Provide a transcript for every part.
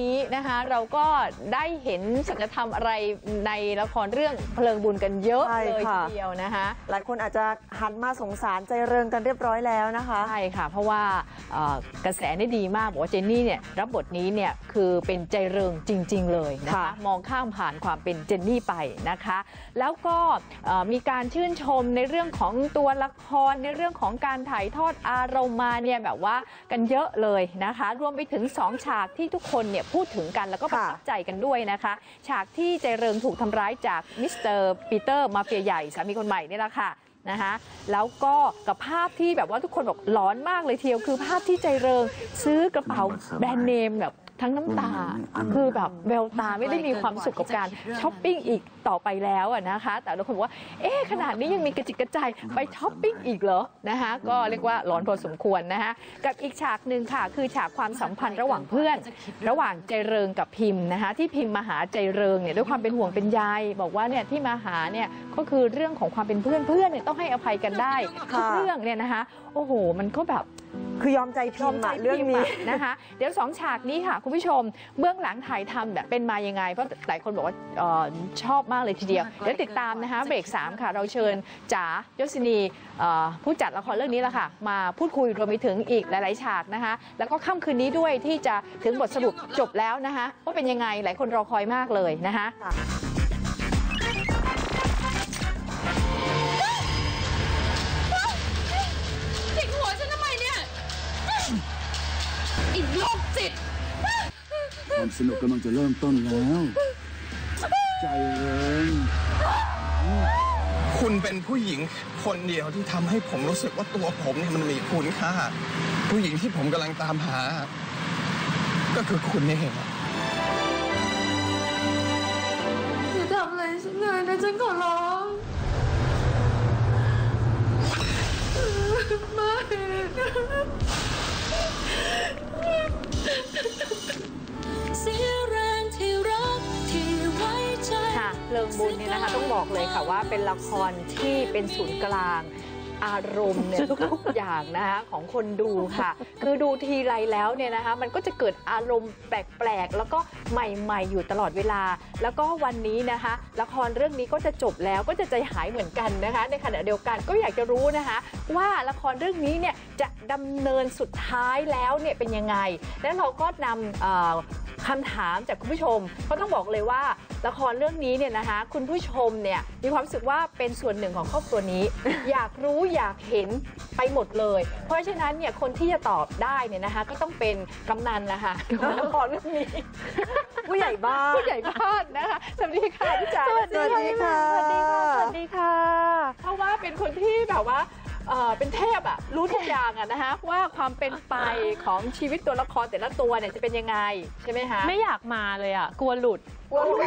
นี้ นี้นะคะ เราก็ได้เห็นศักยธรรมอะไรในละครเรื่องเพลิงบุญกันเยอะใช่เลยค่ะทีเดียวนะคะ หลายคนอาจจะหันมาสงสารใจเริงกันเรียบร้อยแล้วนะคะ ใช่ค่ะ เพราะว่าเอ่อกระแสนี่ดีมากบอกว่าเจนนี่เนี่ยรับบทนี้เนี่ยคือเป็นใจเริงจริง ๆ เลยนะคะ ค่ะมองข้ามผ่านความเป็นเจนนี่ไปนะคะ แล้วก็เอ่อมีการชื่นชมในเรื่องของตัวละครในเรื่องของการถ่ายทอดอารมณ์มาเนี่ยแบบว่ากันเยอะเลยนะคะ รวมไปถึง2ฉากที่ทุกคนเนี่ยพูดถึงกันแล้วก็ประทับใจกันด้วยนะคะ ฉากที่ใจเริงถูกทำร้ายจากมิสเตอร์ปีเตอร์มาเฟียใหญ่สามีคนใหม่นี่แหละค่ะนะคะแล้วก็กับภาพที่แบบว่าทุกคนบอกหลอนมากเลยทีเดียวคือภาพที่ใจเริงซื้อกระเป๋าแบรนด์เนมแบบ ทั้งน้ำตา คือแบบแววตาไม่ได้มีความสุขกับการช้อปปิ้งอีกต่อไปแล้วอะนะคะ แต่ละคนบอกว่า เอ๊ะขนาดนี้ยังมีกระจิกกระใจไปช้อปปิ้งอีกเหรอนะคะก็เรียกว่าหลอนพอสมควรนะคะกับอีกฉากหนึ่งค่ะ คือฉากความสัมพันธ์ระหว่างเพื่อน ระหว่างใจเริงกับพิมพ์นะคะ ที่พิมพ์มาหาใจเริงเนี่ยด้วยความเป็นห่วงเป็นใยบอกว่าเนี่ยที่มาหาเนี่ยก็คือเรื่องของความเป็นเพื่อนเพื่อนเนี่ยต้องให้อภัยกันได้ทุกค่ะเรื่องเนี่ยนะคะโอ้โห มันก็แบบ คือยอมใจพิมพ์อะเรื่องนี้นะคะ เดี๋ยวสองฉากนี้ค่ะ คุณผู้ชมเบื้องหลังถ่ายทำเนี่ยเป็นมายังไง เพราะหลายคนบอกว่าเออชอบมากเลยทีเดียว เดี๋ยวติดตามนะคะเบรก3 ค่ะ เราเชิญจ๋ายศินีเอ่อผู้จัดละครเรื่องนี้แหละค่ะ มาพูดคุยรวมไปถึงอีกหลาย ๆ ฉากนะคะ แล้วก็ค่ำคืนนี้ด้วยที่จะถึงบทสรุปจบแล้วนะคะว่าเป็นยังไงหลายคนรอคอยมากเลยนะคะ ความสนุกกำลังจะเริ่มต้นแล้ว ใจเริงคุณเป็นผู้หญิงคนเดียวที่ทำให้ผมรู้สึกว่าตัวผมเนี่ยมันมีคุณค่า ผู้หญิงที่ผมกำลังตามหา ก็คือคุณนี่เองอะอย่าทำอะไรฉันเลยนะฉันขอร้องไม่ เสียแรงที่รักที่ไว้ใจ ค่ะเพลิงบุญเนี่ยนะคะต้องบอกเลยค่ะว่าเป็นละครที่เป็นศูนย์กลาง อารมณ์เนี่ยทุกๆอย่างนะคะของคนดูค่ะ คือดูทีไรแล้วเนี่ยนะคะมันก็จะเกิดอารมณ์แปลกๆ แล้วก็ใหม่ๆ อยู่ตลอดเวลา แล้วก็วันนี้นะคะ ละครเรื่องนี้ก็จะจบแล้วก็จะใจหายเหมือนกันนะคะ ในขณะเดียวกันก็อยากจะรู้นะคะ ว่าละครเรื่องนี้เนี่ยจะดำเนินสุดท้ายแล้วเนี่ยเป็นยังไง แล้วเราก็นำคำถามจากคุณผู้ชมก็ต้องบอกเลยว่าละครเรื่องนี้เนี่ยนะคะ คุณผู้ชมเนี่ยมีความรู้สึกว่าเป็นส่วนหนึ่งของครอบครัวนี้ อยากรู้อยากเห็นไปหมดเลย เพราะฉะนั้นเนี่ยคนที่จะตอบได้เนี่ยนะคะ ก็ต้องเป็นกำนันนะคะของละครเรื่องนี้ผู้ใหญ่บ้านผู้ใหญ่บ้านนะคะสวัสดีค่ะพี่จ๋าสวัสดีค่ะสวัสดีค่ะสวัสดีค่ะ เพราะว่าเป็นคนที่แบบว่าเอ่อเป็นเทพอะรู้ทุกอย่างอะนะคะว่าความเป็นไปของชีวิตตัวละครแต่ละตัวเนี่ยจะเป็นยังไงใช่ไหมคะไม่อยากมาเลยอะกลัวหลุดกลัวรู้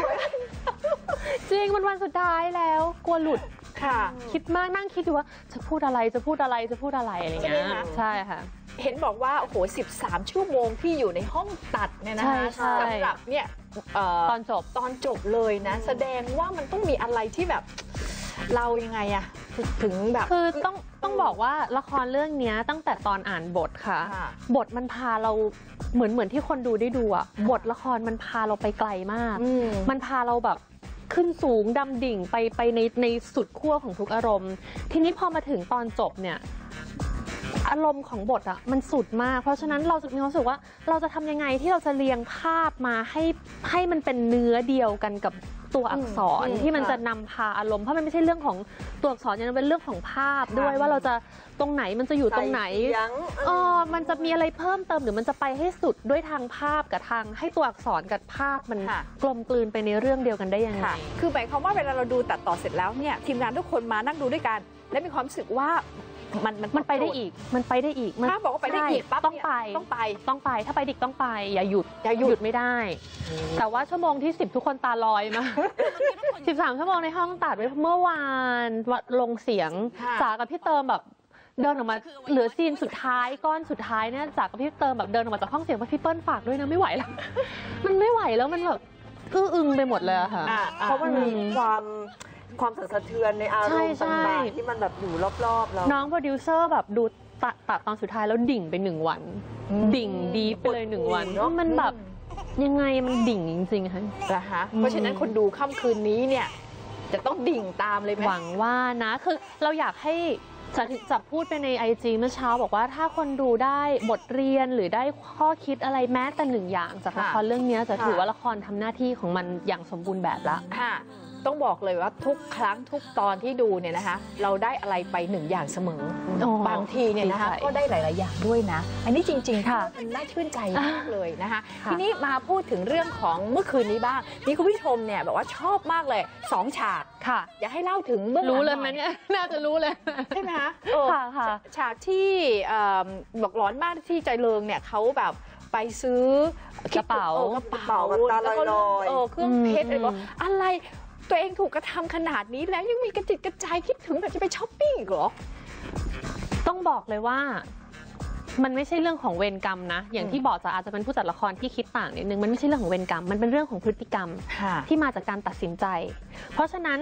จริงมันวันสุดท้ายแล้ว กลัวหลุด ค่ะ คิดมากนั่งคิดอยู่ว่าจะพูดอะไรจะพูดอะไรจะพูดอะไรอะไรเงี้ใช่ยไหมคะ ใช่ค่ะ เห็นบอกว่าโอ้โห 13 ชั่วโมงที่อยู่ในห้องตัดเนี่ยนะคะใช่ใช่ สำหรับเนี่ยเอ่อตอนจบ ตอนจบเลยนะ แสดงว่ามันต้องมีอะไรที่แบบ เรายังไงอะถึงแบบ คือต้องต้องบอกว่าละครเรื่องเนี้ยตั้งแต่ตอนอ่านบทค่ะ ค่ะ บทมันพาเราเหมือนเหมือนที่คนดูได้ดูอะบทละครมันพาเราไปไกลมาก อืม มันพาเราแบบ ขึ้นสูงดำดิ่งไปไปในในสุดขั้วของทุกอารมณ์ ทีนี้พอมาถึงตอนจบเนี่ยอารมณ์ของบทอะมันสุดมาก เพราะฉะนั้นเราจะมีความรู้สึกว่าเราจะทำยังไงที่เราจะเรียงภาพมาให้ให้มันเป็นเนื้อเดียวกันกับ ตัวอักษรอืมที่มันค่ะจะนำพาอารมณ์เพราะมันไม่ใช่เรื่องของตัวอักษรยังเป็นเรื่องของภาพด้วยค่ะว่าเราจะตรงไหนมันจะอยู่ตรงไหนใส่เสียงเออมันจะมีอะไรเพิ่มเติมหรือมันจะไปให้สุดด้วยทางภาพกับทางให้ตัวอักษรกับภาพมันค่ะกลมกลืนไปในเรื่องเดียวกันได้ยังไงค่ะคือหมายความว่าเวลาเราดูตัดต่อเสร็จแล้วเนี่ยทีมงานทุกคนมานั่งดูด้วยกัน และมีความรู้สึกว่า มันมันมันไปได้อีก มันไปได้อีกมันถ้าบอกว่าไปได้อีกใช่ปั๊บต้องเนี่ยไปต้องไป ต้องไป ถ้าไปดิกต้องไป อย่าหยุดอย่าหยุด ไม่ได้ แต่ว่าชั่วโมงที่ 10 ทุกคนตาลอยมาก 13 ชั่วโมงในห้องตัดไว้เมื่อวานลงเสียงค่ะ จ๋ากับพี่เติมแบบเดินออกมาเหลือซีนสุดท้ายก้อนสุดท้ายเนี่ยจ๋ากับพี่เติมแบบเดินออกมาจากห้องเสียงว่าพี่เปิ้ลฝากด้วยนะไม่ไหวแล้ว มันไม่ไหวแล้วมันแบบอื้ออึงไปหมดเลยอะค่ะ อ่าเพราะมันมีความ ความสั่นสะเทือนในอารมณ์ใช่ใช่ ต่างๆที่มันแบบอยู่รอบๆเรา น้องโปรดิวเซอร์แบบดูตัดตัดตอนสุดท้ายแล้วดิ่งไปหนึ่งวัน ดิ่งดีไปเลยหนึ่งวันเนอะ มันแบบยังไงมันดิ่งจริงๆค่ะ นะคะเพราะฉะนั้นคนดูค่ำคืนนี้เนี่ย จะต้องดิ่งตามเลยไหม หวังว่านะคือเราอยากให้จะจะพูดไปใน IG เมื่อเช้าบอกว่าถ้าคนดูได้บทเรียนหรือได้ข้อคิดอะไรแม้แต่หนึ่งอย่างจากละครเรื่องนี้จะถือว่าละครทำหน้าที่ของมันอย่างสมบูรณ์แบบละ ค่ะ ต้องบอกเลยว่าทุกครั้งทุกตอนที่ดูเนี่ยนะคะ เราได้อะไรไปหนึ่งอย่างเสมอโอ้บางทีเนี่ยนะคะดีใจก็ได้หลาย ๆ อย่างด้วยนะ อันนี้จริง ๆ ค่ะมันน่าชื่นใจมากเลยนะคะค่ะทีนี้มาพูดถึงเรื่องของเมื่อคืนนี้บ้างมีคุณผู้ชมเนี่ยแบบว่าชอบมากเลยสองฉากค่ะ อยากให้เล่าถึงเบื้องหงรู้เลยหไหมน่อเนี่ยน่าจะรู้เลยใช่ไหมคะเออค่ะค่ะฉากที่เอิ่มบอกร้อนมากที่ใจเริงเนี่ยเขาแบบไปซื้อกระเป๋าออกระเป๋าแบบตาแล้วก็ลอยๆเออเครื่องเพชรอะไรบอกอะไร ตัวเองถูกกระทำขนาดนี้แล้วยังมีกระจิตกระใจคิดถึงแบบจะไปช้อปปิ้งอีกเหรอ ต้องบอกเลยว่ามันไม่ใช่เรื่องของเวรกรรมนะ อย่างที่บอกจะอาจจะเป็นผู้จัดละครที่คิดต่างนิดนึง มันไม่ใช่เรื่องของเวรกรรม มันเป็นเรื่องของพฤติกรรมค่ะที่มาจากการตัดสินใจ เพราะฉะนั้น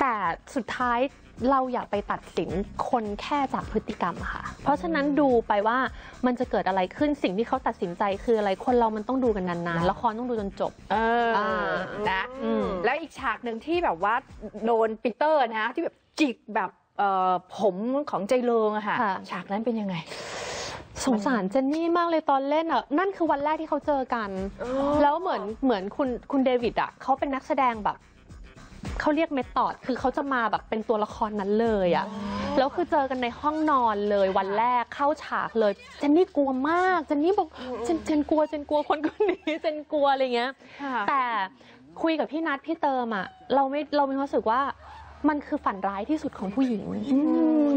แต่สุดท้าย เราอย่าไปตัดสินคนแค่จากพฤติกรรมอะค่ะ เพราะฉะนั้นดูไปว่ามันจะเกิดอะไรขึ้นสิ่งที่เขาตัดสินใจคืออะไรคนเรามันต้องดูกันนานๆละครต้องดูจนจบ เอออ่านะอืมแล้วอีกฉากหนึ่งที่แบบว่าโดนปีเตอร์นะ ที่แบบจิกแบบเอ่อผมของใจเริงอะค่ะค่ะ ฉากนั้นเป็นยังไงสงสารเจนนี่มากเลยตอนเล่นอะนั่นคือวันแรกที่เขาเจอกัน แล้วเหมือนเหมือนคุณคุณเดวิดอะเขาเป็นนักแสดงแบบ เขาเรียกเมทอดคือเขาจะมาแบบเป็นตัวละครนั้นเลยอะแล้วคือเจอกันในห้องนอนเลยวันแรกเข้าฉากเลยเจนนี่กลัวมากเจนนี่บอกเจนเจนกลัวเจนกลัวคนคนนี้เจนกลัวอะไรเงี้ย แต่คุยกับพี่นัทพี่เติมอะเราไม่เรามีความรู้สึกว่า มันคือฝันร้ายที่สุดของผู้หญิง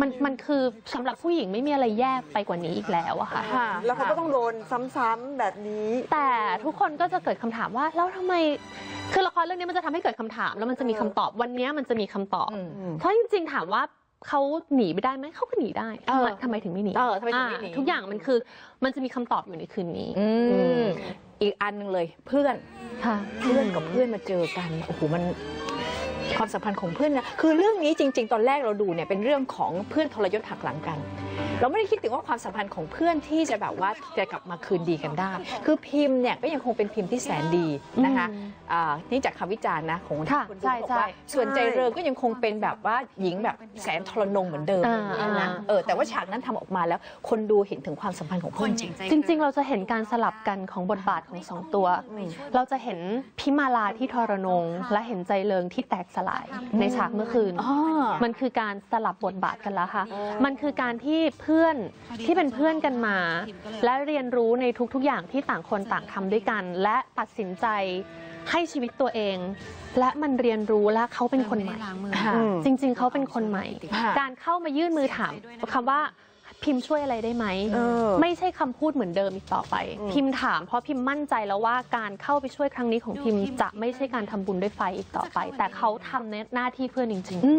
มันมันคือสำหรับผู้หญิงไม่มีอะไรแย่ไปกว่านี้อีกแล้วอะค่ะค่ะแล้วเขาก็ต้องโดนซ้ำๆแบบนี้ แต่ทุกคนก็จะเกิดคำถามว่าแล้วทำไมคือละครเรื่องนี้มันจะทำให้เกิดคำถาม แล้วมันจะมีคำตอบวันนี้มันจะมีคำตอบอืมเพราะจริง ๆ ถามว่าเขาหนีไปได้ไหมเขาก็หนีได้เออทำไมทำไมถึงไม่หนีเออทำไมถึงไม่หนีอ่าทุกอย่างมันคือมันจะมีคำตอบอยู่ในคืนนี้อืมอีกอันหนึ่งเลยเพื่อนค่ะเพื่อนกับเพื่อนมาเจอกันโอ้โหมัน ความสัมพันธ์ของเพื่อนนะคือเรื่องนี้จริง ๆ ตอนแรกเราดูเนี่ยเป็นเรื่องของเพื่อนทรยศหักหลังกัน เราไม่ได้คิดถึงว่าความสัมพันธ์ของเพื่อนที่จะแบบว่าจะกลับมาคืนดีกันได้ คือพิมพ์เนี่ยก็ยังคงเป็นพิมพ์ที่แสนดีนะคะอืมอ่านี่จากคำวิจารณ์นะของค่ะคนดูใช่บอกใช่ว่าส่วนใจเริงก็ยังคงเป็นแบบว่าหญิงแบบแสนทรนงเหมือนเดิมอ่า อย่างเงี้ยนะอ่าเออแต่ว่าฉากนั้นทำออกมาแล้ว คนดูเห็นถึงความสัมพันธ์ของเพื่อนจริง จริง ๆ เราจะเห็นการสลับกันของบทบาทของสองตัว เราจะเห็นพิมาลาที่ทรนง และเห็นใจเริงที่แตกสลายในฉากเมื่อคืนอ๋อมันคือการสลับบทบาทกันแล้วค่ะ มันคือการที่เพื่อนที่เป็นเพื่อนกันมา และเรียนรู้ในทุกๆอย่างที่ต่างคนต่างทำด้วยกัน และตัดสินใจให้ชีวิตตัวเอง และมันเรียนรู้และเขาเป็นคนใหม่ค่ะอืมจริง ๆเขาเป็นคนใหม่ค่ะการเข้ามายื่นมือถามคำว่า พิมพ์ช่วยอะไรได้ไหมเออไม่ใช่คำพูดเหมือนเดิมอีกต่อไป พิมพ์ถามเพราะพิมพ์มั่นใจแล้วว่าการเข้าไปช่วยครั้งนี้ของพิมพ์จะไม่ใช่การทำบุญด้วยไฟอีกต่อไป แต่เขาทำในหน้าที่เพื่อนจริงอื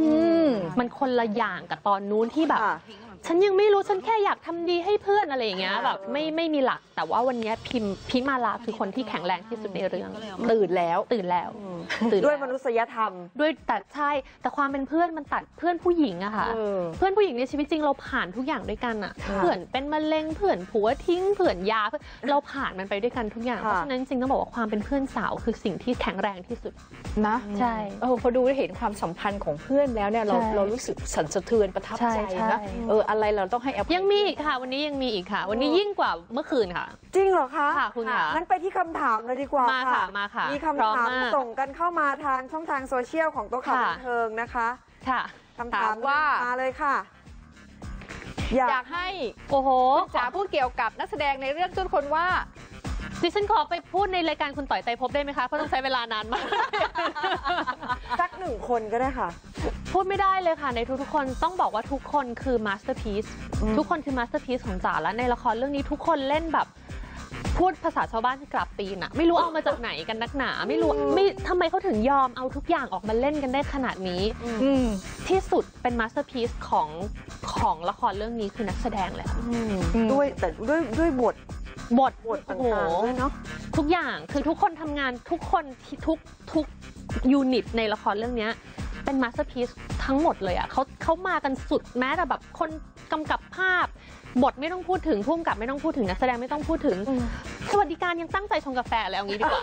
มๆมันคนละอย่างกับตอนนู้นที่แบบค่ะ ฉันยังไม่รู้ฉันแค่อยากทำดีให้เพื่อนอะไรอย่างเงี้ยแบบไม่ไม่มีหลัก แต่ว่าวันเนี้ยพิมพ์พิมาลาคือคนที่แข็งแรงที่สุดในเรื่องตื่นแล้วตื่นแล้วตื่นด้วยแล้มนุษยธรรม ด้วยแต่ใช่แต่ความเป็นเพื่อนมันตัดเพื่อนผู้หญิงอะค่ะเออเพื่อนผู้หญิงในชีวิตจริงเราผ่านทุกอย่างด้วยกันอะค่ะเพื่อนเป็นมะเร็งเพื่อนผัวทิ้งเพื่อนยาเพื่อนเราผ่านมันไปด้วยกันทุกอย่างค่ะเพราะฉะนั้นจริงๆต้องบอกว่าความเป็นเพื่อนสาวคือสิ่งที่แข็งแรงที่สุดนะใช่เออพอดูเห็นความสัมพันธ์ของเพื่อนแล้วเนี่ยเราใช่เรารู้สึกสั่นสะเทือนประทับใช่ใจใช่นะเอออะไรเราต้องให้อภัยยังมีอีกค่ะ วันนี้ยังมีอีกค่ะ วันนี้ยิ่งกว่าเมื่อคืนค่ะ จริงเหรอคะค่ะคุณค่ะงั้นไปที่คำถามเลยดีกว่ามาค่ะมาค่ะ มีพร้อคำมถามมากส่งกันเข้ามาทางช่องทางโซเชียลของโต๊ะข่าวค่ะบันเทิงนะคะ ค่ะคำถามถามว่ามาเลยค่ะอยากอยากให้โอ้โหคุณจ๋าพูดเกี่ยวกับนักแสดงในเรื่องทุกคนว่าดิฉันขอไปพูดในรายการคุณต่อยไตรภพบได้ไหมคะ เพราะต้องใช้เวลานานมาก สักหนึ่งคนก็ได้ค่ะ พูดไม่ได้เลยค่ะในทุกๆคนต้องบอกว่าทุกคนคือมาสเตอร์พี e ทุกคนคือมาสเตอร์พี e ของจ๋าและในละครเรื่องนี้ทุกคนเล่นแบบพูดภาษาชาวบ้านคือกลับปีนอะไม่รู้เอามาจากไหนกันนักหนา ไม่รู้ไม่ทำไมเขาถึงยอมเอาทุกอย่างออกมาเล่นกันได้ขนาดนี้อืมที่สุดเป็นมาสเตอร์พีซของของละครเรื่องนี้คือนักแสดงเลยค่ะด้วยแต่ด้วยด้วยบทบทบทโอ้โหต่างๆด้วยเนาะทุกอย่างคือทุกคนทำงานทุกคนที่ทุกทุกยูนิตในละครเรื่องเนี้ย เป็นมาสเตอร์พี e ทั้งหมดเลยอะ่ะเขาเขามากันสุดแม้แต่แบบคนกำกับภาพ บทไม่ต้องพูดถึงพุ่มกับไม่ต้องพูดถึงนักแสดงไม่ต้องพูดถึง สวัสดิการยังตั้งใจชงกาแฟเลยเอางี้ดีกว่า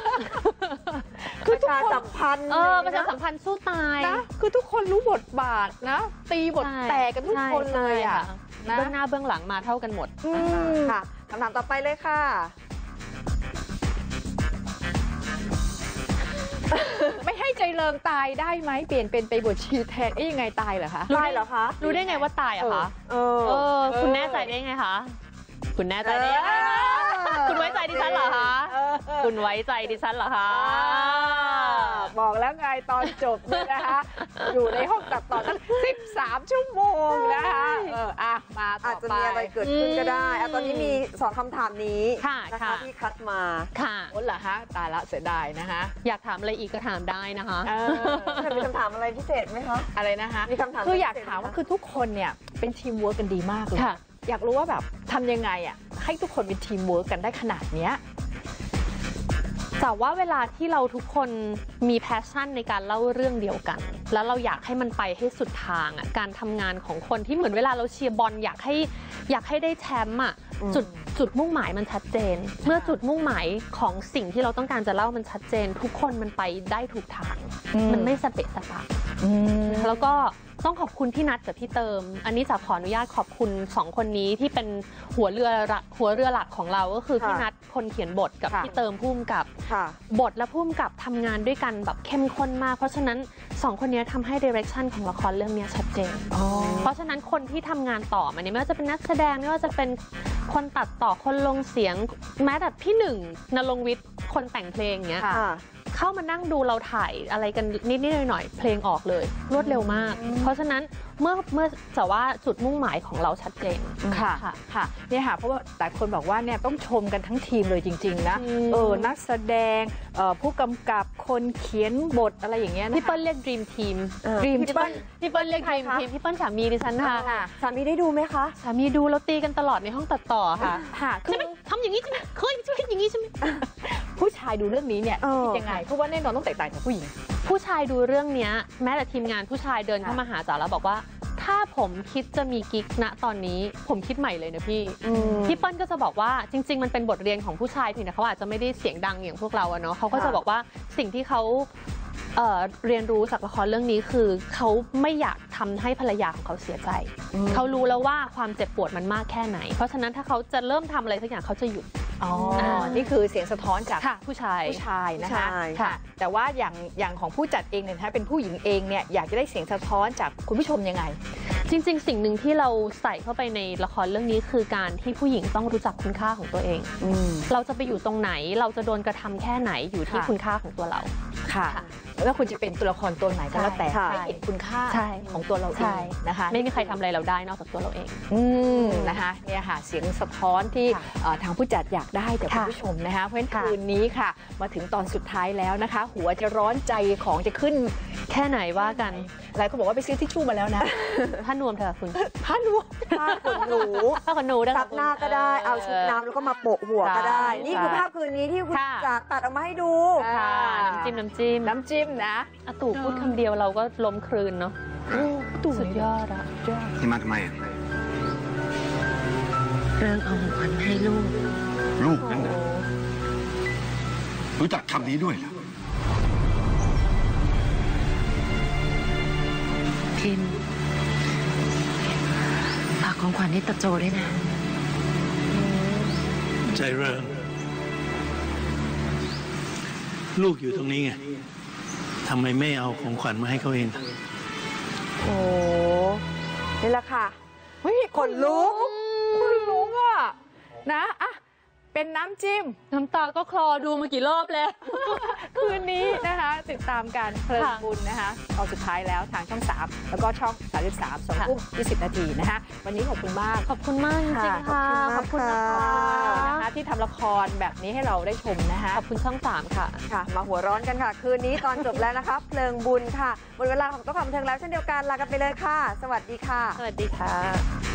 คือประชาสัมพันธ์เออประชาสัมพันธ์สู้ตายนะคือทุกคนรู้บทบาทนะ ตีบทใช่แตกกันทุกคนเลยอะใช่นะเบื้องหน้าเบื้องหลังมาเท่ากันหมดอืมค่ะคำถามต่อไปเลยค่ะ ไม่ให้ใจเริงตายได้ไหมเปลี่ยนเป็นไปบทชีแทนเอ้ยยังไงตายเหรอคะได้เหรอคะ รู้ได้ไงว่าตายอะคะ เออ เออ คุณแน่ใจได้ไงคะ คุณแน่ใจได้ยังไงคะคุณไว้ใจดิฉันเหรอคะเออคุณไว้ใจดิฉันเหรอคะ บอกแล้วไงตอนจบเนี่ยนะคะ อยู่ในห้องตัดต่อ ตั้ง13ชั่วโมงนะคะเอออะมาต่อาอจจะไปมีอะไรเกิดขึ้นก็ได้อะตอนนี้มีสองคำถามนี้ค่ะนะคะค่ะที่คัดมาค่ะโอ้เหรอฮะตายละเสียดายนะคะอยากถามอะไรอีกก็ถามได้นะคะ เออจะมีคำถามอะไรพิเศษไหมคะ อะไรนะคะมีคำถามคืออยากพิเศษไหมถามว่าคะคือทุกคนเนี่ยเป็นทีมเวิร์กกันดีมากเลยค่ะ อยากรู้ว่าแบบทำยังไงอะให้ทุกคนเป็นทีมเวิร์กกันได้ขนาดเนี้ย แต่ว่าเวลาที่เราทุกคนมีแพชชั่นในการเล่าเรื่องเดียวกัน แล้วเราอยากให้มันไปให้สุดทางอะการทำงานของคนที่เหมือนเวลาเราเชียร์บอลอยากให้อยากให้ได้แชมป์อะอืมจุดจุดมุ่งหมายมันชัดเจน เมื่อจุดมุ่งหมายของสิ่งที่เราต้องการจะเล่ามันชัดเจน ทุกคนมันไปได้ถูกทางอืมมันไม่สเปะสปะแล้วก็ ต้องขอบคุณพี่นัทกับพี่เติม อันนี้จะขออนุญาตขอบคุณสองคนนี้ที่เป็นหัวเรือหลักหัวเรือหลักของเราก็คือค่ะพี่นัทคนเขียนบทกับค่ะพี่เติมพุ่มกับค่ะบทและพุ่มกับทำงานด้วยกันแบบเข้มข้นมาก เพราะฉะนั้นสองคนนี้ทำให้ดิเรกชันของละครเรื่องนี้ชัดเจนเพราะฉะนั้นคนที่ทำงานต่อมาเนี่ยไม่ว่าจะเป็นนักแสดงไม่ว่าจะเป็นคนตัดต่อคนลงเสียง แม้แต่พี่หนึ่งนรงค์วิทย์คนแต่งเพลงเนี้ยค่ะ เข้ามานั่งดูเราถ่ายอะไรกันนิดๆหน่อยๆเพลงออกเลย รวดเร็วมาก เพราะฉะนั้นเมื่อเมื่อแต่ว่าจุดมุ่งหมายของเราชัดเจน ค่ะค่ะค่ะเนี่ยค่ะเพราะว่าแต่คนบอกว่าเนี่ยต้องชมกันทั้งทีมเลยจริง ๆ นะอืมเออนักแสดงเอ่อผู้กำกับคนเขียนบทอะไรอย่างเงี้ยนะคะพี่เปิ้ลเรียก dream team เออ Dream พี่เปิ้ลพี่เปิ้ลเรียกใคร dream คะ team พี่เปิ้ลสามีดิฉันค่ะค่ะ สามีได้ดูไหมคะ สามีดูแล้วตีกันตลอดในห้องตัดต่อค่ะค่ะคืใช่อไหมทำอย่างนี้ใช่ไหมเคยคิดอย่างนี้ใช่ไหม ผู้ชายดูเรื่องนี้เนี่ยเออ คิดยังไงเพราะว่าแน่นอนต้องแตกต่างจากผู้หญิง ผู้ชายดูเรื่องเนี้ยแม้แต่ทีมงานผู้ชายเดินค่ะเข้ามาหาจ๋าแล้วบอกว่า ถ้าผมคิดจะมีกิ๊กณตอนนี้ ผมคิดใหม่เลยนะพี่อืมพี่เปิ้ลก็จะบอกว่าจริง ๆ มันเป็นบทเรียนของผู้ชายเพียงแต่เขาอาจจะไม่ได้เสียงดังอย่างพวกเราอะเนาะเขาก็จะค่ะบอกว่าสิ่งที่เขาเอ่อเรียนรู้จากละครเรื่องนี้คือเขาไม่อยากทำให้ภรรยาของเขาเสียใจ เขารู้แล้วว่าความเจ็บปวดมันมากแค่ไหน เพราะฉะนั้นถ้าเขาจะเริ่มทำอะไรสักอย่างเขาจะหยุด อ๋ออานี่คือเสียงสะท้อนจากค่ะผู้ชาย ผู้ชายนะคะใช่ค่ะ แต่ว่าอย่างอย่างของผู้จัดเองเนี่ยนะคะเป็นผู้หญิงเองเนี่ยอยากจะได้เสียงสะท้อนจากคุณผู้ชมยังไง จริง ๆ สิ่งหนึ่งที่เราใส่เข้าไปในละครเรื่องนี้คือการที่ผู้หญิงต้องรู้จักคุณค่าของตัวเองอืมเราจะไปอยู่ตรงไหน เราจะโดนกระทำแค่ไหนอยู่ที่ค่ะ คุณค่าของตัวเรา ค่ะ ค่ะแล้วคุณจะเป็นตัวละครตัวไหนก็แล้วแต่ใช่ให้เห็นคุณค่าใช่ของตัวเราเอใช่ งนะคะไม่มีใครทำอะไรเราได้นอกจากตัวเราเอง อืมนะคะเนี่ยค่ะเสียงสะท้อนที่ค่ะเอ่อทางผู้จัดอยากได้จากคุณค่ะผู้ชมนะคะเพราะฉะนั้นค่ะ คืนนี้ค่ะ มาถึงตอนสุดท้ายแล้วนะคะ หัวจะร้อนใจของจะขึ้นแค่ไหนว่ากัน หลายคนบอกว่าไปซื้อทิชชู่มาแล้วนะถ้านวมเถอะคุณผ้านวม ผ้าขนหนูถ้าขนหนูนะคะซับหน้าก็ได้เอาชุดน้ำแล้วก็มาโปะหัวก็ได้ ใช่นี่คือภาพคืนนี้ที่คุณค่ะ จากตัดออกมาให้ดู ค่ะน้ำจิ้มน้ำจิ้ม น้ำจิ้มนะอาตู่พูดคำเดียวเราก็ล้มคลืนเนาะตู่สุดยอดอะที่มาทำไมอะเรื่องเอาของขวัญให้ลูก ลูกนั่นนะรู้จักคำนี้ด้วยเหรอพิมพ์ฝากของขวัญให้ตาโจด้วยนะ ใจเริงลูกอยู่ตรงนี้ไง ทำไมไม่เอาของขวัญมาให้เขาเอง โอ้นี่แหละค่ะเฮ้ยขนลุกคนลุกอะนะอะ เป็นน้ำจิ้ม น้ำตาก็คลอดูมากี่รอบแล้ว คืนนี้นะคะ ติดตามการเพลิงค่ะบุญนะคะตอนสุดท้ายแล้วทางช่อง 3 แล้วก็ช่อง 33สองค่ะทุ่ม20 นาทีนะคะ วันนี้ขอบคุณมาก ขอบคุณมากจริงๆค่ะ ขอบคุณมากขอบคุณนะคะนะคะที่ทำละครแบบนี้ให้เราได้ชมนะคะ ขอบคุณช่องสามค่ะ ค่ะ มาหัวร้อนกันค่ะ คืนนี้ตอนจบแล้วนะคะ เพลิงบุญค่ะ หมดเวลาของโต๊ะข่าวบันเทิงแล้วเช่นเดียวกัน ลากันไปเลยค่ะ สวัสดีค่ะ สวัสดีค่ะ